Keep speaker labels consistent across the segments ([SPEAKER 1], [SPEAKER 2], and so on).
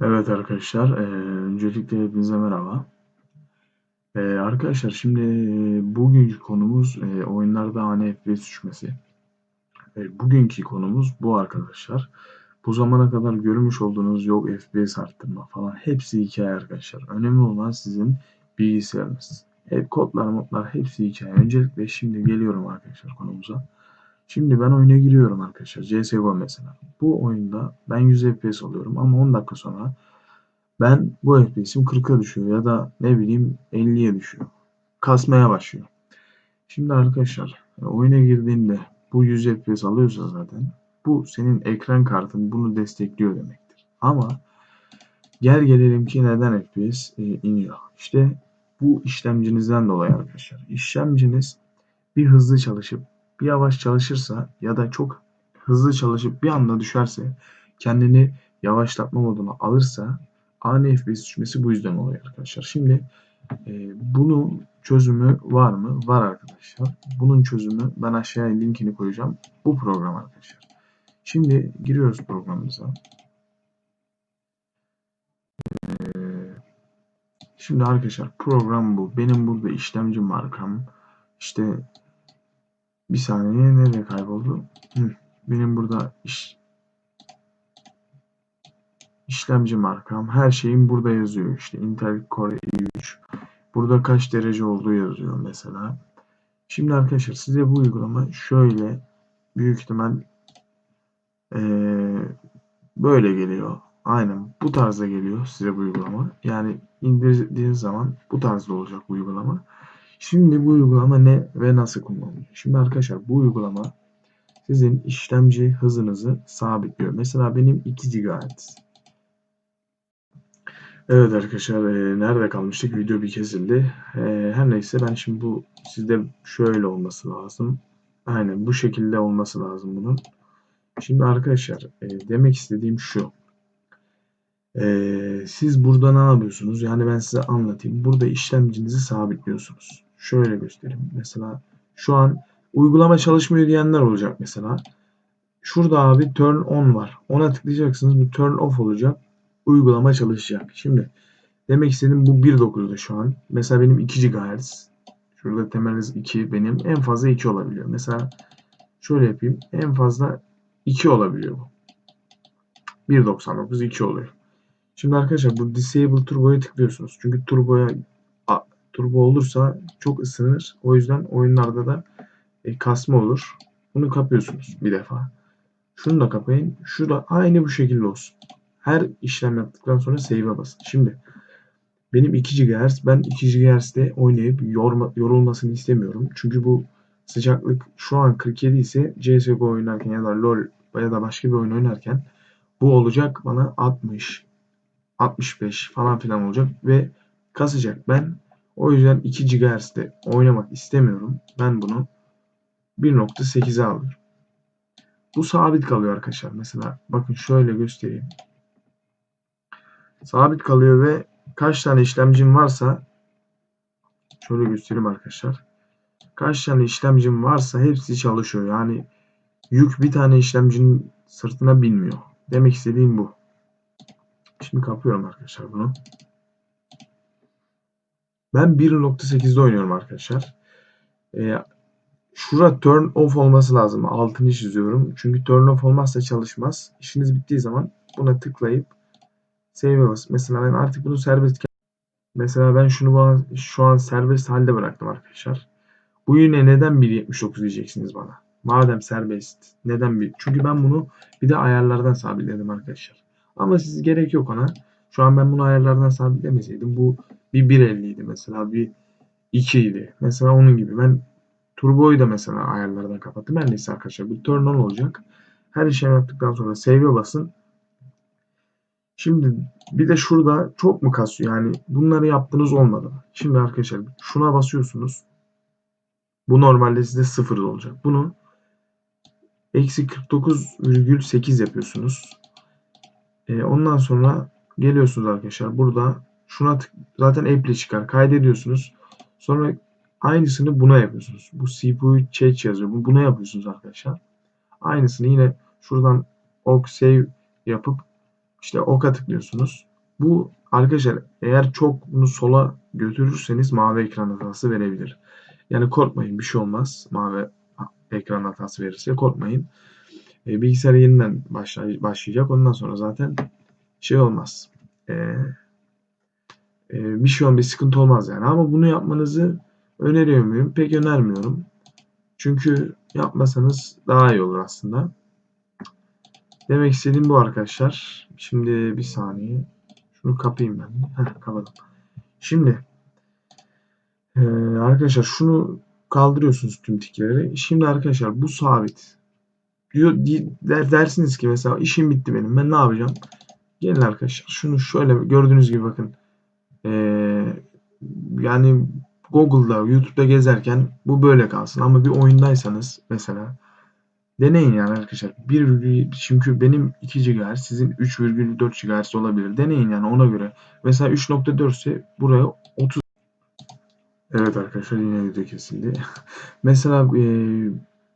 [SPEAKER 1] Evet arkadaşlar, eee, öncelikle hepinize merhaba. Eee, arkadaşlar şimdi eee, bugünkü konumuz eee, oyunlarda ani FPS düşmesi. Eee, bugünkü konumuz bu arkadaşlar. Bu zamana kadar görmüş olduğunuz yok FPS arttırma falan hepsi hikaye arkadaşlar. Önemli olan sizin bilgisayarınız. Hep kodlar modlar hepsi hikaye. Öncelikle şimdi geliyorum arkadaşlar konumuza. Şimdi ben oyuna giriyorum arkadaşlar. CSGO mesela. Bu oyunda ben 100 FPS alıyorum ama 10 dakika sonra ben bu FPS'im 40'a düşüyor ya da ne bileyim 50'ye düşüyor. Kasmaya başlıyor. Şimdi arkadaşlar e, oyuna girdiğinde bu 100 FPS alıyorsa zaten bu senin ekran kartın bunu destekliyor demektir. Ama gel gelelim ki neden FPS e, iniyor. İşte bu işlemcinizden dolayı arkadaşlar. İşlemciniz bir hızlı çalışıp bir yavaş çalışırsa ya da çok hızlı çalışıp bir anda düşerse kendini yavaşlatma moduna alırsa ani FPS düşmesi bu yüzden oluyor arkadaşlar. Şimdi e, bunun çözümü var mı? Var arkadaşlar. Bunun çözümü ben aşağıya linkini koyacağım. Bu program arkadaşlar. Şimdi giriyoruz programımıza. E, şimdi arkadaşlar program bu. Benim burada işlemci markam. İşte bir saniye nereye kayboldu? Hı, benim burada iş, işlemci markam, her şeyim burada yazıyor. İşte Intel Core i3. Burada kaç derece olduğu yazıyor mesela. Şimdi arkadaşlar size bu uygulama şöyle büyük ihtimal ee, böyle geliyor. Aynen bu tarzda geliyor size bu uygulama. Yani indirdiğiniz zaman bu tarzda olacak bu uygulama. Şimdi bu uygulama ne ve nasıl kullanılıyor? Şimdi arkadaşlar bu uygulama sizin işlemci hızınızı sabitliyor. Mesela benim 2 GHz. Evet arkadaşlar e, nerede kalmıştık? Video bir kesildi. E, her neyse ben şimdi bu sizde şöyle olması lazım. Aynen bu şekilde olması lazım bunun. Şimdi arkadaşlar e, demek istediğim şu. E, siz burada ne yapıyorsunuz? Yani ben size anlatayım. Burada işlemcinizi sabitliyorsunuz. Şöyle göstereyim. Mesela şu an uygulama çalışmıyor diyenler olacak mesela. Şurada abi turn on var. Ona tıklayacaksınız. Bu turn off olacak. Uygulama çalışacak. Şimdi demek istediğim bu 1.9'da şu an. Mesela benim 2 GHz. Şurada temel hız 2 benim. En fazla 2 olabiliyor. Mesela şöyle yapayım. En fazla 2 olabiliyor bu. 1.99 2 oluyor. Şimdi arkadaşlar bu disable turbo'ya tıklıyorsunuz. Çünkü turboya turbo olursa çok ısınır. O yüzden oyunlarda da e, kasma olur. Bunu kapıyorsunuz bir defa. Şunu da kapayın. Şu da aynı bu şekilde olsun. Her işlem yaptıktan sonra save'e basın. Şimdi benim 2 GHz. Ben 2 GHz'de oynayıp yorma, yorulmasını istemiyorum. Çünkü bu sıcaklık şu an 47 ise CSGO oynarken ya da LoL ya da başka bir oyun oynarken bu olacak bana 60 65 falan filan olacak ve kasacak. Ben o yüzden 2 GHz'de oynamak istemiyorum. Ben bunu 1.8'e alıyorum. Bu sabit kalıyor arkadaşlar. Mesela bakın şöyle göstereyim. Sabit kalıyor ve kaç tane işlemcim varsa şöyle göstereyim arkadaşlar. Kaç tane işlemcim varsa hepsi çalışıyor. Yani yük bir tane işlemcinin sırtına binmiyor. Demek istediğim bu. Şimdi kapıyorum arkadaşlar bunu. Ben 1.8'de oynuyorum arkadaşlar. Ee, şura turn off olması lazım. Altını çiziyorum. Çünkü turn off olmazsa çalışmaz. İşiniz bittiği zaman buna tıklayıp save bas. Mesela ben artık bunu serbest Mesela ben şunu şu an serbest halde bıraktım arkadaşlar. Bu yine neden 1.79 diyeceksiniz bana. Madem serbest neden bir? Çünkü ben bunu bir de ayarlardan sabitledim arkadaşlar. Ama siz gerek yok ona. Şu an ben bunu ayarlardan sabitlemeseydim bu bir 1.50 idi mesela bir 2 idi. Mesela onun gibi ben turboyu da mesela ayarlardan kapattım. Her neyse arkadaşlar bu turn on olacak. Her işlem yaptıktan sonra save'e basın. Şimdi bir de şurada çok mu kasıyor? Yani bunları yaptınız olmadı? Şimdi arkadaşlar şuna basıyorsunuz. Bu normalde size 0 olacak. Bunu eksi 49,8 yapıyorsunuz. E, ondan sonra geliyorsunuz arkadaşlar. Burada şuna tık, zaten app'le çıkar. Kaydediyorsunuz. Sonra aynısını buna yapıyorsunuz. Bu CPU change yazıyor. Buna yapıyorsunuz arkadaşlar. Aynısını yine şuradan ok save yapıp işte ok'a tıklıyorsunuz. Bu arkadaşlar eğer çok bunu sola götürürseniz mavi ekran hatası verebilir. Yani korkmayın bir şey olmaz. Mavi ekran hatası verirse korkmayın. E, bilgisayar yeniden başlay- başlayacak. Ondan sonra zaten şey olmaz. E, e, bir şey olmaz, bir sıkıntı olmaz yani. Ama bunu yapmanızı öneriyor muyum? Pek önermiyorum. Çünkü yapmasanız daha iyi olur aslında. Demek istediğim bu arkadaşlar. Şimdi bir saniye. Şunu kapayım ben. Heh, kapadım. Şimdi e, arkadaşlar şunu kaldırıyorsunuz tüm tikleri. Şimdi arkadaşlar bu sabit. Diyor, di- der, dersiniz ki mesela işim bitti benim. Ben ne yapacağım? Gelin arkadaşlar. Şunu şöyle gördüğünüz gibi bakın. E, yani Google'da, YouTube'da gezerken bu böyle kalsın. Ama bir oyundaysanız mesela deneyin yani arkadaşlar. 1, çünkü benim 2 GHz sizin 3,4 GHz olabilir. Deneyin yani ona göre. Mesela 3.4 ise buraya 30 Evet arkadaşlar yine video kesildi. Mesela e,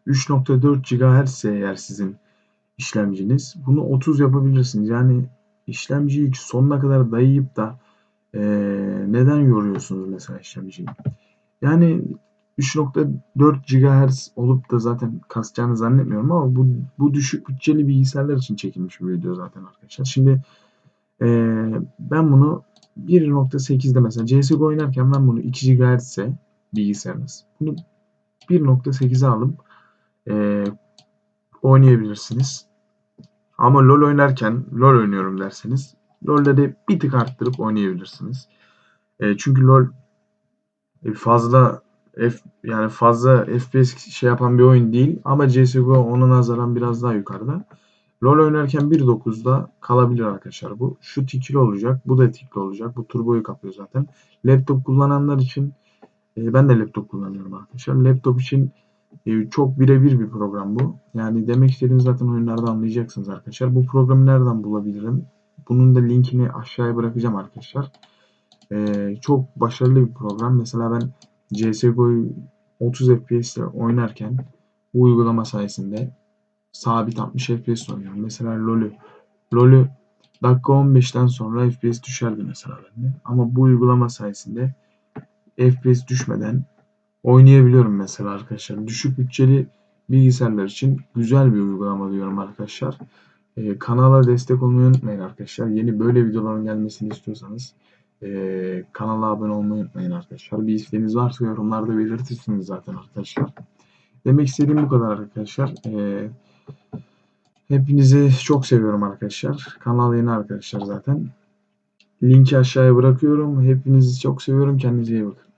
[SPEAKER 1] 3.4 GHz ise eğer sizin işlemciniz bunu 30 yapabilirsiniz. Yani işlemciyi sonuna kadar dayayıp da e, neden yoruyorsunuz mesela işlemciyi? Yani 3.4 GHz olup da zaten kasacağını zannetmiyorum ama bu, bu düşük bütçeli bilgisayarlar için çekilmiş bir video zaten arkadaşlar. Şimdi e, ben bunu 1.8'de mesela CSGO oynarken ben bunu 2 GHz ise bilgisayarınız. Bunu 1.8'e alıp e, oynayabilirsiniz. Ama LoL oynarken LoL oynuyorum derseniz LoL'de de bir tık arttırıp oynayabilirsiniz. E, çünkü LoL e, fazla F, yani fazla FPS şey yapan bir oyun değil ama CSGO ona nazaran biraz daha yukarıda. LoL oynarken 1.9'da kalabilir arkadaşlar bu. Şu tikli olacak. Bu da tikli olacak. Bu turboyu kapıyor zaten. Laptop kullananlar için e, ben de laptop kullanıyorum arkadaşlar. Laptop için e, çok birebir bir program bu. Yani demek istediğim zaten oyunlarda anlayacaksınız arkadaşlar. Bu programı nereden bulabilirim? Bunun da linkini aşağıya bırakacağım arkadaşlar. E, çok başarılı bir program. Mesela ben CSGO'yu 30 FPS ile oynarken bu uygulama sayesinde sabit 60 FPS oynuyorum. Mesela LoL'ü LoL'ü dakika 15'ten sonra FPS düşerdi mesela bende. Ama bu uygulama sayesinde FPS düşmeden oynayabiliyorum mesela arkadaşlar. Düşük bütçeli bilgisayarlar için güzel bir uygulama diyorum arkadaşlar. Ee, kanala destek olmayı unutmayın arkadaşlar. Yeni böyle videoların gelmesini istiyorsanız e, kanala abone olmayı unutmayın arkadaşlar. Bir isteğiniz varsa yorumlarda belirtirsiniz zaten arkadaşlar. Demek istediğim bu kadar arkadaşlar. Ee, hepinizi çok seviyorum arkadaşlar. Kanal yeni arkadaşlar zaten. Linki aşağıya bırakıyorum. Hepinizi çok seviyorum. Kendinize iyi bakın.